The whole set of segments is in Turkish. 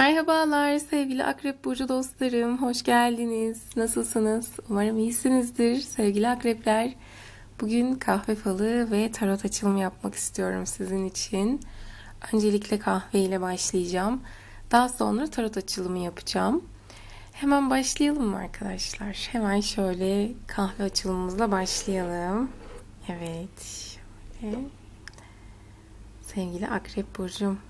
Merhabalar sevgili Akrep Burcu dostlarım. Hoş geldiniz. Nasılsınız? Umarım iyisinizdir sevgili akrepler. Bugün kahve falı ve tarot açılımı yapmak istiyorum sizin için. Öncelikle kahve ile başlayacağım. Daha sonra tarot açılımı yapacağım. Hemen başlayalım mı arkadaşlar? Hemen şöyle kahve açılımımızla başlayalım. Evet. Şöyle. Sevgili Akrep Burcum.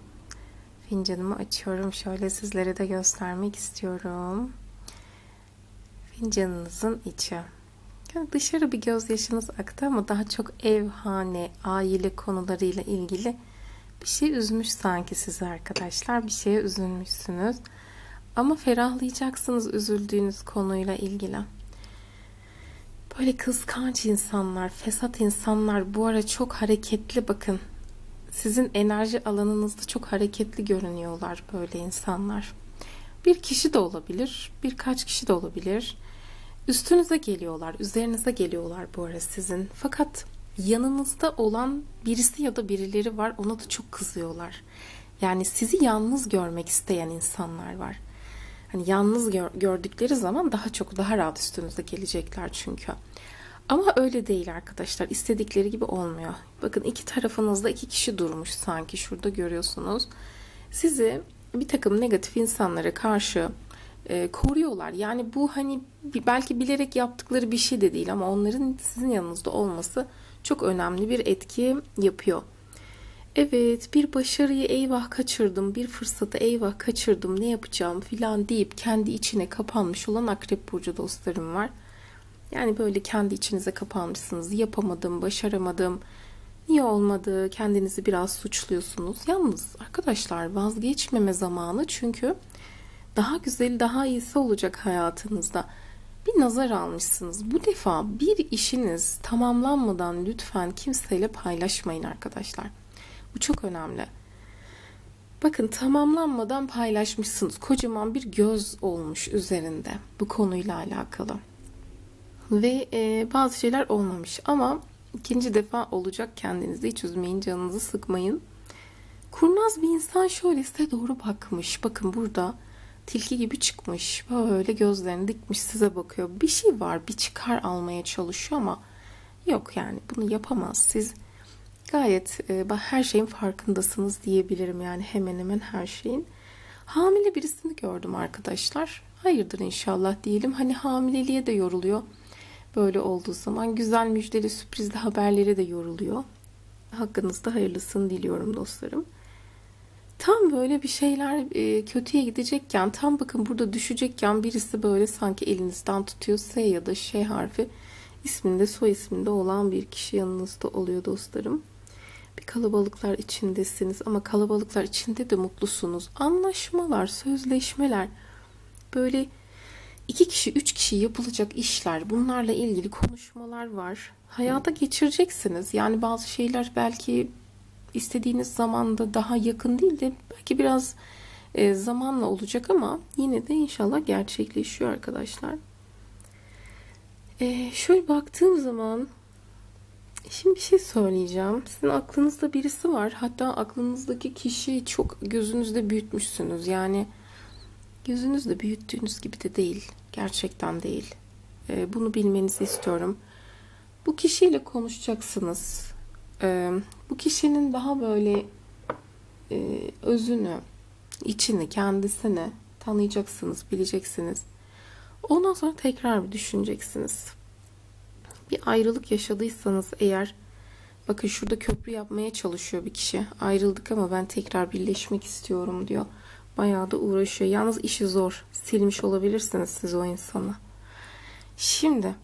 Fincanımı açıyorum. Şöyle sizlere de göstermek istiyorum. Fincanınızın içi. Yani dışarı bir gözyaşınız aktı ama daha çok ev, hane, aile konularıyla ilgili bir şey üzmüş sanki sizi arkadaşlar. Bir şeye üzülmüşsünüz. Ama ferahlayacaksınız üzüldüğünüz konuyla ilgili. Böyle kıskanç insanlar, fesat insanlar bu ara çok hareketli bakın sizin enerji alanınızda çok hareketli görünüyorlar böyle insanlar. Bir kişi de olabilir, birkaç kişi de olabilir. Üstünüze geliyorlar, üzerinize geliyorlar bu ara sizin. Fakat yanınızda olan birisi ya da birileri var, ona da çok kızıyorlar. Yani sizi yalnız görmek isteyen insanlar var. Hani yalnız gör- gördükleri zaman daha çok daha rahat üstünüze gelecekler çünkü. Ama öyle değil arkadaşlar. İstedikleri gibi olmuyor. Bakın iki tarafınızda iki kişi durmuş sanki şurada görüyorsunuz. Sizi bir takım negatif insanlara karşı e, koruyorlar. Yani bu hani belki bilerek yaptıkları bir şey de değil ama onların sizin yanınızda olması çok önemli bir etki yapıyor. Evet bir başarıyı eyvah kaçırdım, bir fırsatı eyvah kaçırdım ne yapacağım filan deyip kendi içine kapanmış olan akrep burcu dostlarım var. Yani böyle kendi içinize kapanmışsınız. Yapamadım, başaramadım. Niye olmadı? Kendinizi biraz suçluyorsunuz. Yalnız arkadaşlar vazgeçmeme zamanı çünkü daha güzeli, daha iyisi olacak hayatınızda. Bir nazar almışsınız. Bu defa bir işiniz tamamlanmadan lütfen kimseyle paylaşmayın arkadaşlar. Bu çok önemli. Bakın tamamlanmadan paylaşmışsınız. Kocaman bir göz olmuş üzerinde bu konuyla alakalı ve e, bazı şeyler olmamış ama ikinci defa olacak kendinizi hiç üzmeyin canınızı sıkmayın. Kurnaz bir insan şöyle size doğru bakmış. Bakın burada tilki gibi çıkmış. Böyle gözlerini dikmiş size bakıyor. Bir şey var bir çıkar almaya çalışıyor ama yok yani bunu yapamaz. Siz gayet e, her şeyin farkındasınız diyebilirim yani hemen hemen her şeyin. Hamile birisini gördüm arkadaşlar. Hayırdır inşallah diyelim. Hani hamileliğe de yoruluyor böyle olduğu zaman güzel müjdeli sürprizli haberleri de yoruluyor. Hakkınızda hayırlısını diliyorum dostlarım. Tam böyle bir şeyler e, kötüye gidecekken tam bakın burada düşecekken birisi böyle sanki elinizden tutuyor S ya da Ş harfi isminde soy isminde olan bir kişi yanınızda oluyor dostlarım. Bir kalabalıklar içindesiniz ama kalabalıklar içinde de mutlusunuz. Anlaşmalar, sözleşmeler böyle iki kişi, üç kişi yapılacak işler, bunlarla ilgili konuşmalar var. Hayata geçireceksiniz. Yani bazı şeyler belki istediğiniz zamanda daha yakın değil de belki biraz e, zamanla olacak ama yine de inşallah gerçekleşiyor arkadaşlar. E, şöyle baktığım zaman şimdi bir şey söyleyeceğim. Sizin aklınızda birisi var. Hatta aklınızdaki kişiyi çok gözünüzde büyütmüşsünüz. Yani gözünüzde büyüttüğünüz gibi de değil. Gerçekten değil. E, bunu bilmenizi istiyorum. Bu kişiyle konuşacaksınız. E, bu kişinin daha böyle e, özünü, içini, kendisini tanıyacaksınız, bileceksiniz. Ondan sonra tekrar bir düşüneceksiniz. Bir ayrılık yaşadıysanız eğer bakın şurada köprü yapmaya çalışıyor bir kişi. Ayrıldık ama ben tekrar birleşmek istiyorum diyor. Bayağı da uğraşıyor. Yalnız işi zor. Silmiş olabilirsiniz siz o insanı. Şimdi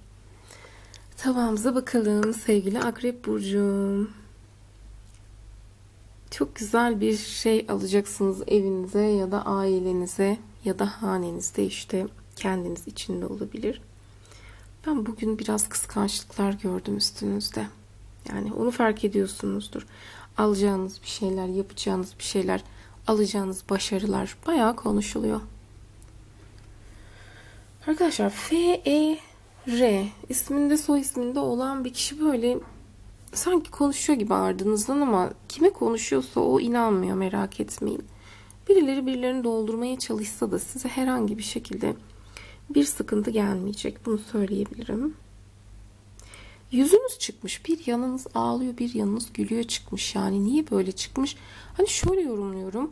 tabağımıza bakalım sevgili Akrep Burcu. Çok güzel bir şey alacaksınız evinize ya da ailenize ya da hanenizde işte kendiniz içinde olabilir. Ben bugün biraz kıskançlıklar gördüm üstünüzde. Yani onu fark ediyorsunuzdur. Alacağınız bir şeyler, yapacağınız bir şeyler alacağınız başarılar bayağı konuşuluyor. Arkadaşlar F E R isminde soy isminde olan bir kişi böyle sanki konuşuyor gibi ardınızdan ama kime konuşuyorsa o inanmıyor merak etmeyin. Birileri birilerini doldurmaya çalışsa da size herhangi bir şekilde bir sıkıntı gelmeyecek. Bunu söyleyebilirim. Yüzünüz çıkmış. Bir yanınız ağlıyor, bir yanınız gülüyor çıkmış. Yani niye böyle çıkmış? Hani şöyle yorumluyorum.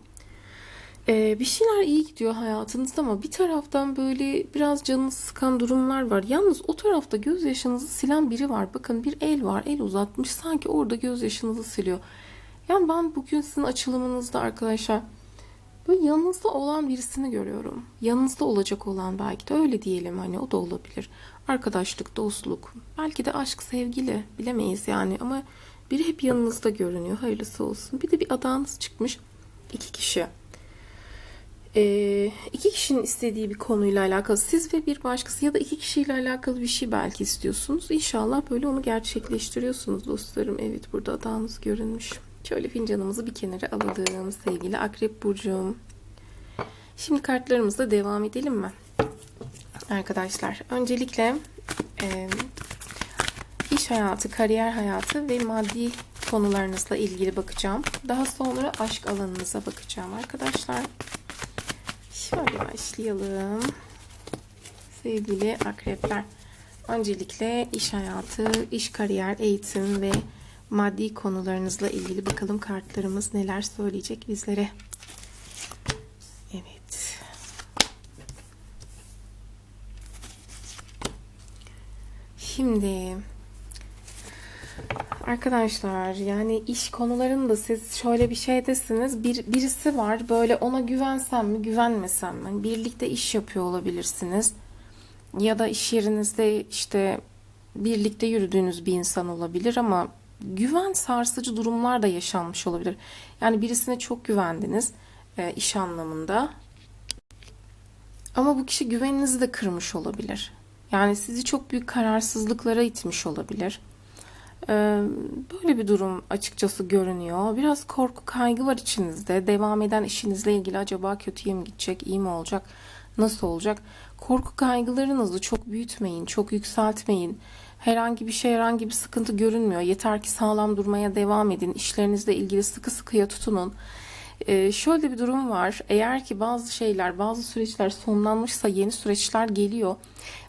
Ee, bir şeyler iyi gidiyor hayatınızda ama bir taraftan böyle biraz canınızı sıkan durumlar var. Yalnız o tarafta gözyaşınızı silen biri var. Bakın bir el var, el uzatmış. Sanki orada gözyaşınızı siliyor. Yani ben bugün sizin açılımınızda arkadaşlar böyle yanınızda olan birisini görüyorum. Yanınızda olacak olan belki de öyle diyelim hani o da olabilir. Arkadaşlık, dostluk, belki de aşk, sevgili bilemeyiz yani ama biri hep yanınızda görünüyor. Hayırlısı olsun. Bir de bir adağınız çıkmış. iki kişi. Ee, iki kişinin istediği bir konuyla alakalı siz ve bir başkası ya da iki kişiyle alakalı bir şey belki istiyorsunuz. İnşallah böyle onu gerçekleştiriyorsunuz dostlarım. Evet burada adağınız görünmüş. Şöyle fincanımızı bir kenara alalım sevgili Akrep Burcu'm. Şimdi kartlarımızla devam edelim mi? Arkadaşlar öncelikle e, iş hayatı, kariyer hayatı ve maddi konularınızla ilgili bakacağım. Daha sonra aşk alanınıza bakacağım arkadaşlar. Şöyle başlayalım. Sevgili akrepler. Öncelikle iş hayatı, iş kariyer, eğitim ve maddi konularınızla ilgili bakalım kartlarımız neler söyleyecek bizlere. Evet. Şimdi arkadaşlar yani iş konularında siz şöyle bir şeydesiniz. Bir, birisi var böyle ona güvensem mi güvenmesem mi? Birlikte iş yapıyor olabilirsiniz. Ya da iş yerinizde işte birlikte yürüdüğünüz bir insan olabilir ama güven sarsıcı durumlar da yaşanmış olabilir. Yani birisine çok güvendiniz e, iş anlamında. Ama bu kişi güveninizi de kırmış olabilir. Yani sizi çok büyük kararsızlıklara itmiş olabilir. Ee, böyle bir durum açıkçası görünüyor. Biraz korku, kaygı var içinizde. Devam eden işinizle ilgili acaba kötüye mi gidecek, iyi mi olacak, nasıl olacak? Korku kaygılarınızı çok büyütmeyin, çok yükseltmeyin. Herhangi bir şey, herhangi bir sıkıntı görünmüyor. Yeter ki sağlam durmaya devam edin. İşlerinizle ilgili sıkı sıkıya tutunun. Ee, şöyle bir durum var. Eğer ki bazı şeyler, bazı süreçler sonlanmışsa yeni süreçler geliyor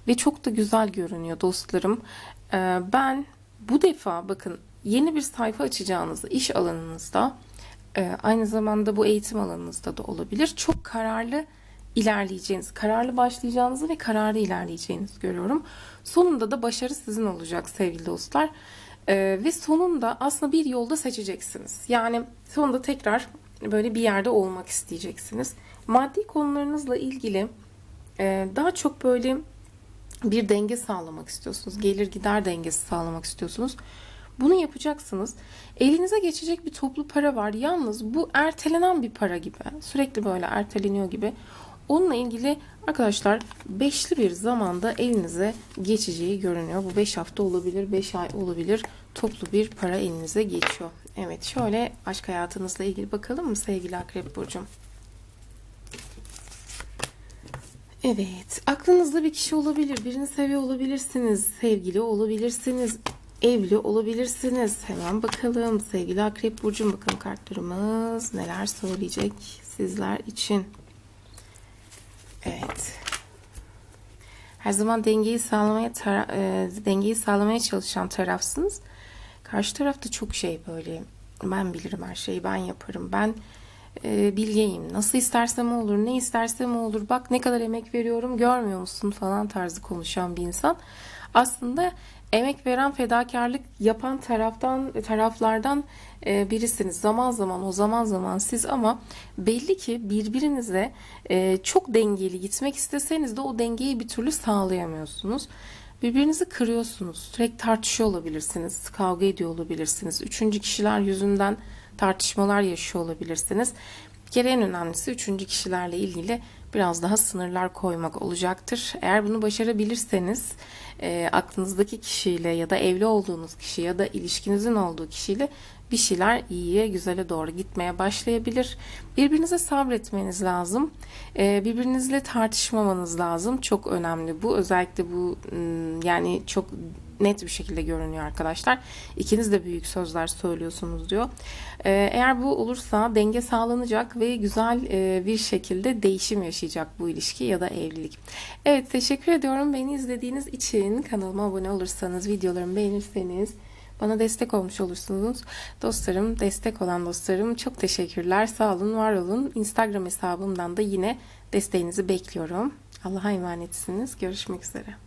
ve çok da güzel görünüyor dostlarım. Ee, ben bu defa bakın yeni bir sayfa açacağınızda iş alanınızda e, aynı zamanda bu eğitim alanınızda da olabilir. Çok kararlı ilerleyeceğiniz, kararlı başlayacağınızı ve kararlı ilerleyeceğinizi görüyorum. Sonunda da başarı sizin olacak sevgili dostlar. Ee, ve sonunda aslında bir yolda seçeceksiniz. Yani sonunda tekrar böyle bir yerde olmak isteyeceksiniz. Maddi konularınızla ilgili e, daha çok böyle bir denge sağlamak istiyorsunuz. Gelir gider dengesi sağlamak istiyorsunuz. Bunu yapacaksınız. Elinize geçecek bir toplu para var. Yalnız bu ertelenen bir para gibi. Sürekli böyle erteleniyor gibi. Onunla ilgili arkadaşlar beşli bir zamanda elinize geçeceği görünüyor. Bu 5 hafta olabilir, 5 ay olabilir. Toplu bir para elinize geçiyor. Evet şöyle aşk hayatınızla ilgili bakalım mı sevgili Akrep Burcu'm? Evet, aklınızda bir kişi olabilir, birini seviyor olabilirsiniz, sevgili olabilirsiniz, evli olabilirsiniz. Hemen bakalım sevgili Akrep Burcu'm bakın kartlarımız neler söyleyecek sizler için. Evet. Her zaman dengeyi sağlamaya e, dengeyi sağlamaya çalışan tarafsınız. Karşı tarafta çok şey böyle ben bilirim her şeyi ben yaparım. Ben e, bilgeyim. Nasıl istersem olur, ne istersem olur. Bak ne kadar emek veriyorum görmüyor musun falan tarzı konuşan bir insan. Aslında emek veren fedakarlık yapan taraftan taraflardan e, birisiniz. Zaman zaman o zaman zaman siz ama belli ki birbirinize e, çok dengeli gitmek isteseniz de o dengeyi bir türlü sağlayamıyorsunuz. Birbirinizi kırıyorsunuz. Sürekli tartışıyor olabilirsiniz. Kavga ediyor olabilirsiniz. Üçüncü kişiler yüzünden tartışmalar yaşıyor olabilirsiniz. Bir kere en önemlisi üçüncü kişilerle ilgili biraz daha sınırlar koymak olacaktır. Eğer bunu başarabilirseniz e, aklınızdaki kişiyle ya da evli olduğunuz kişi ya da ilişkinizin olduğu kişiyle bir şeyler iyiye, güzele doğru gitmeye başlayabilir. Birbirinize sabretmeniz lazım. Ee, birbirinizle tartışmamanız lazım. Çok önemli bu. Özellikle bu yani çok net bir şekilde görünüyor arkadaşlar. İkiniz de büyük sözler söylüyorsunuz diyor. Ee, eğer bu olursa denge sağlanacak ve güzel e, bir şekilde değişim yaşayacak bu ilişki ya da evlilik. Evet teşekkür ediyorum beni izlediğiniz için. Kanalıma abone olursanız, videolarımı beğenirseniz bana destek olmuş olursunuz. Dostlarım, destek olan dostlarım çok teşekkürler. Sağ olun, var olun. Instagram hesabımdan da yine desteğinizi bekliyorum. Allah'a emanetsiniz. Görüşmek üzere.